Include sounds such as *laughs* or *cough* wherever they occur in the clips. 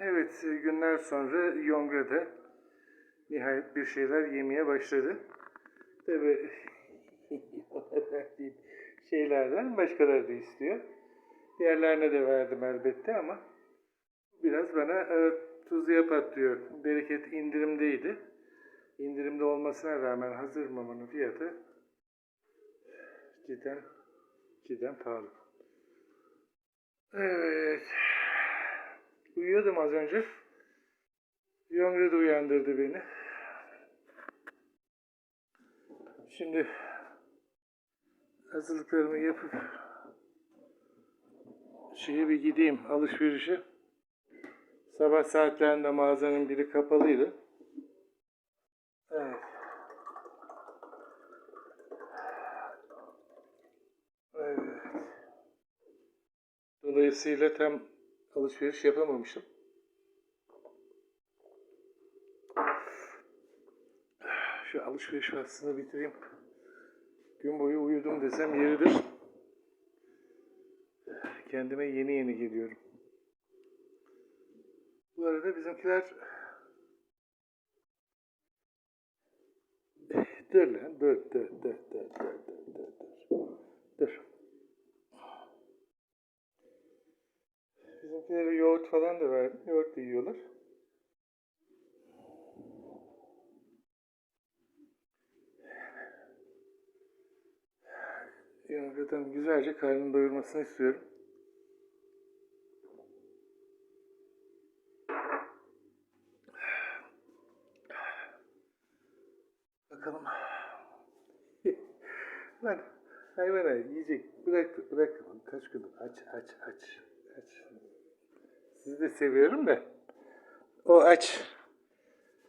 Evet, günler sonra Yongre'de nihayet bir şeyler yemeye başladı. Tabii *laughs* ona verdiğim şeylerden başkaları da istiyor. Diğerlerine de verdim elbette ama biraz bana e, tuzluya patlıyor. Bereket indirimdeydi. İndirimde olmasına rağmen hazır mamanın fiyatı cidden cidden pahalı. Evet. Uyuyordum az önce. Yongre de uyandırdı beni. Şimdi hazırlıklarımı yapıp şeye bir gideyim alışverişe. Sabah saatlerinde mağazanın biri kapalıydı. Evet. Evet. Dolayısıyla tam alışveriş yapamamıştım. Alışveriş faslını bitireyim. Gün boyu uyudum desem yeridir. Kendime yeni yeni geliyorum. Bu arada bizimkiler dur lan dur dur dur dur dur dur dur dur dur. Bizimkilere yoğurt falan da verdim. Yoğurt da yiyorlar. Yonga'dan güzelce karnını doyurmasını istiyorum. Bakalım. Lan hayvana yiyecek bırak bırak kaç gündür aç aç aç aç. Sizi de seviyorum da o aç.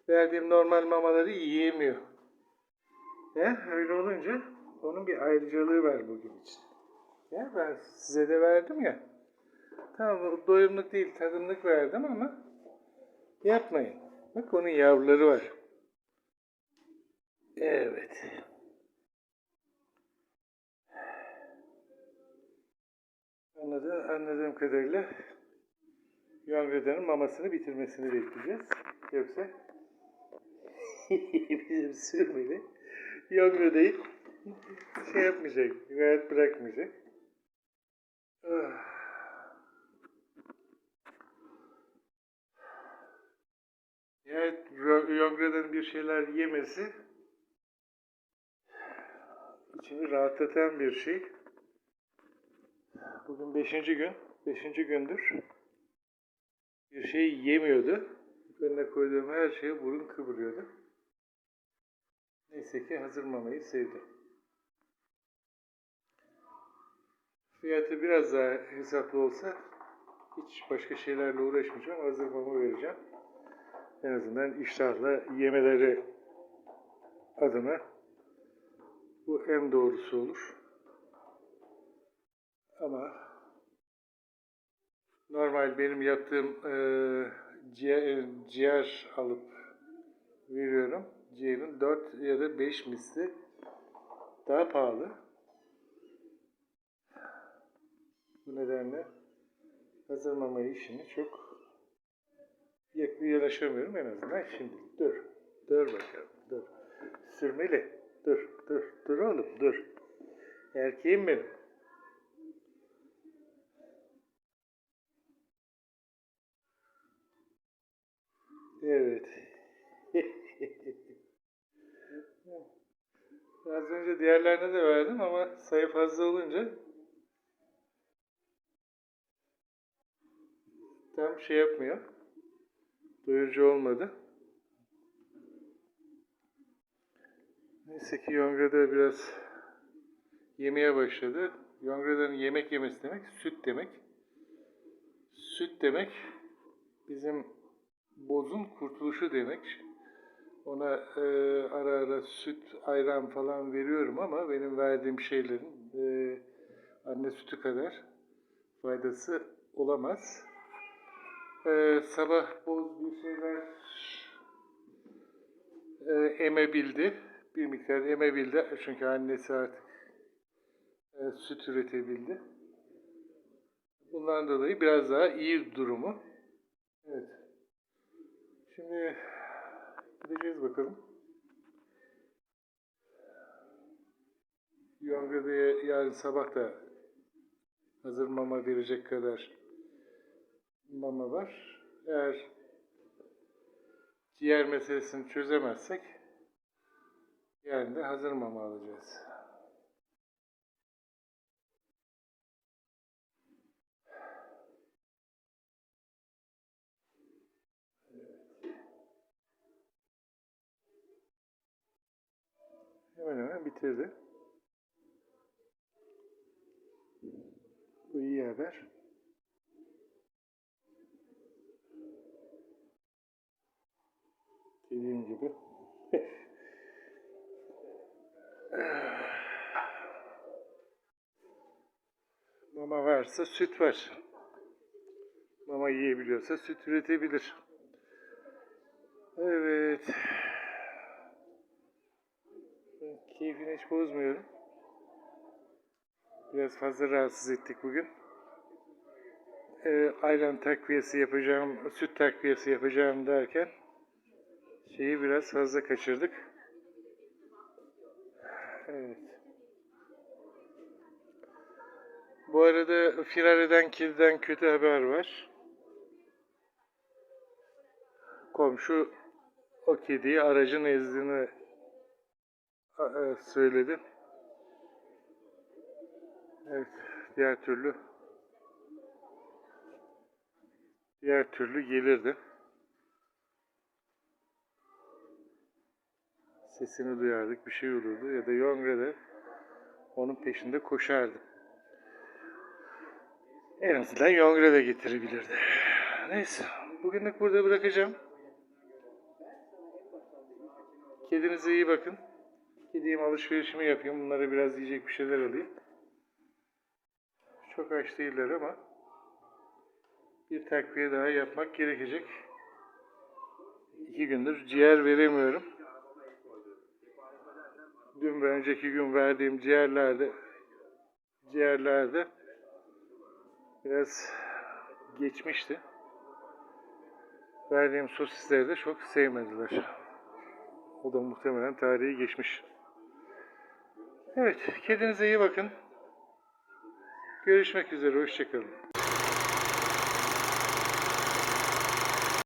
Verdiğim normal mamaları yiyemiyor. Ya öyle olunca onun bir ayrıcalığı var bugün için. Ya ben size de verdim ya. Tamam doyumluk değil tadımlık verdim ama yapmayın. Bak onun yavruları var. Evet. Anladı, anladığım kadarıyla Yongre'den mamasını bitirmesini bekleyeceğiz. Yoksa *laughs* bizim sürmeli Yongre'deyi şey yapmayacak, rahat bırakmayacak. Evet, Yongre'den bir şeyler yemesi içimi rahatlatan bir şey. Bugün beşinci gün, beşinci gündür bir şey yemiyordu. Önüne koyduğum her şeye burun kıvırıyordu. Neyse ki hazır mamayı sevdi. Fiyatı biraz daha hesaplı olsa hiç başka şeylerle uğraşmayacağım. Hazır mama vereceğim. En azından iştahla yemeleri adına bu en doğrusu olur. Ama normal benim yaptığım e, ciğer, ciğer alıp veriyorum. Ciğerin 4 ya da 5 misli daha pahalı. Bu nedenle hazır mama işini çok yanaşamıyorum en azından şimdi. Dur. Dur bakalım. Dur. Sürmeli. Dur. Dur. Dur oğlum. Dur. Erkeğim benim. Evet. *laughs* Az önce diğerlerine de verdim ama sayı fazla olunca tam şey yapmıyor. Doyurucu olmadı. Neyse ki Yongre'de biraz yemeye başladı. Yongre'den yemek yemesi demek süt demek. Süt demek bizim bozun kurtuluşu demek. Ona e, ara ara süt, ayran falan veriyorum ama benim verdiğim şeylerin e, anne sütü kadar faydası olamaz. E, sabah boz bir şeyler e, emebildi. Bir miktar emebildi. Çünkü annesi artık e, süt üretebildi. Bundan dolayı biraz daha iyi durumu. Evet. Şimdi gideceğiz bakalım. Yonga'da yarın sabah da hazır mama verecek kadar mama var. Eğer ciğer meselesini çözemezsek yarın da hazır mama alacağız. Hemen hemen bitirdi. Bu iyi haber. Dediğim gibi. *laughs* Mama varsa süt var. Mama yiyebiliyorsa süt üretebilir. Evet. Ben Keyfini hiç bozmuyorum. Biraz fazla rahatsız ettik bugün. Ee, ayran takviyesi yapacağım, süt takviyesi yapacağım derken şeyi biraz fazla kaçırdık. Evet. Bu arada firar eden kediden kötü haber var. Komşu o kediyi aracın ezdiğini e, söyledi. Evet, diğer türlü diğer türlü gelirdi. Sesini duyardık, bir şey olurdu ya da Yongre'de onun peşinde koşardı. En azından Yongre de getirebilirdi. Neyse, bugünlük burada bırakacağım. Kedinize iyi bakın. Gideyim alışverişimi yapayım. Bunlara biraz yiyecek bir şeyler alayım. Çok aç değiller ama bir takviye daha yapmak gerekecek. İki gündür ciğer veremiyorum. Dün ve önceki gün verdiğim ciğerlerde ciğerlerde biraz geçmişti. Verdiğim sosisleri de çok sevmediler. O da muhtemelen tarihi geçmiş. Evet, kedinize iyi bakın. Görüşmek üzere, hoşçakalın.